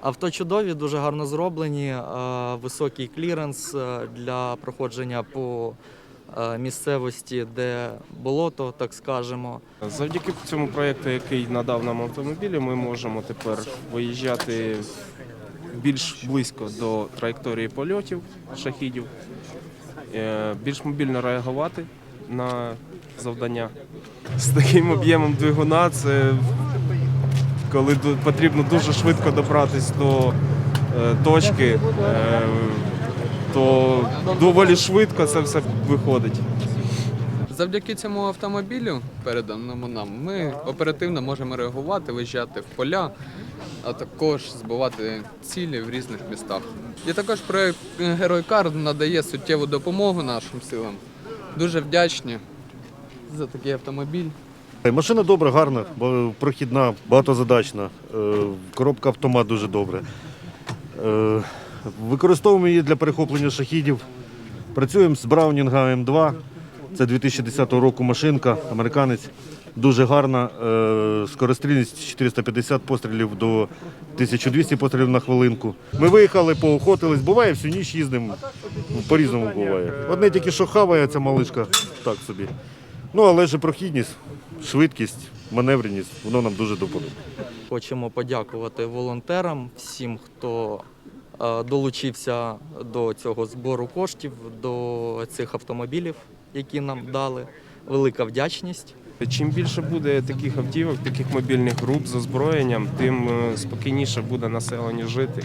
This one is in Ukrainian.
Авто чудові, дуже гарно зроблені, е, високий кліренс е, для проходження по е, місцевості, де болото, так скажемо. Завдяки цьому проєкту, який надав нам автомобілі, ми можемо тепер виїжджати більш близько до траєкторії польотів шахідів, більш мобільно реагувати на завдання. З таким об'ємом двигуна це коли потрібно дуже швидко добратися до е, точки, е, то доволі швидко це все виходить. Завдяки цьому автомобілю, переданому нам, ми оперативно можемо реагувати, виїжджати в поля, а також збивати цілі в різних містах. І також проект Герой Кар надає суттєву допомогу нашим силам. Дуже вдячні за такий автомобіль. Машина добра, гарна, прохідна, багатозадачна. Е, Коробка автомат дуже добре. Е, Використовуємо її для перехоплення шахідів. Працюємо з Браунінга М2. Це 2010 року машинка, американець. Дуже гарна. е, Скорострільність 450 пострілів до 1200 пострілів на хвилинку. Ми виїхали, поохотились. Буває, всю ніч їздимо. По-різному буває. Одне тільки що хаває ця малишка, так собі. Ну, але ж прохідність, швидкість, маневреність, воно нам дуже допоможе. Хочемо подякувати волонтерам, всім, хто е, долучився до цього збору коштів, до цих автомобілів, які нам дали. Велика вдячність. Чим більше буде таких автівок, таких мобільних груп з озброєнням, тим е, спокійніше буде населенню жити.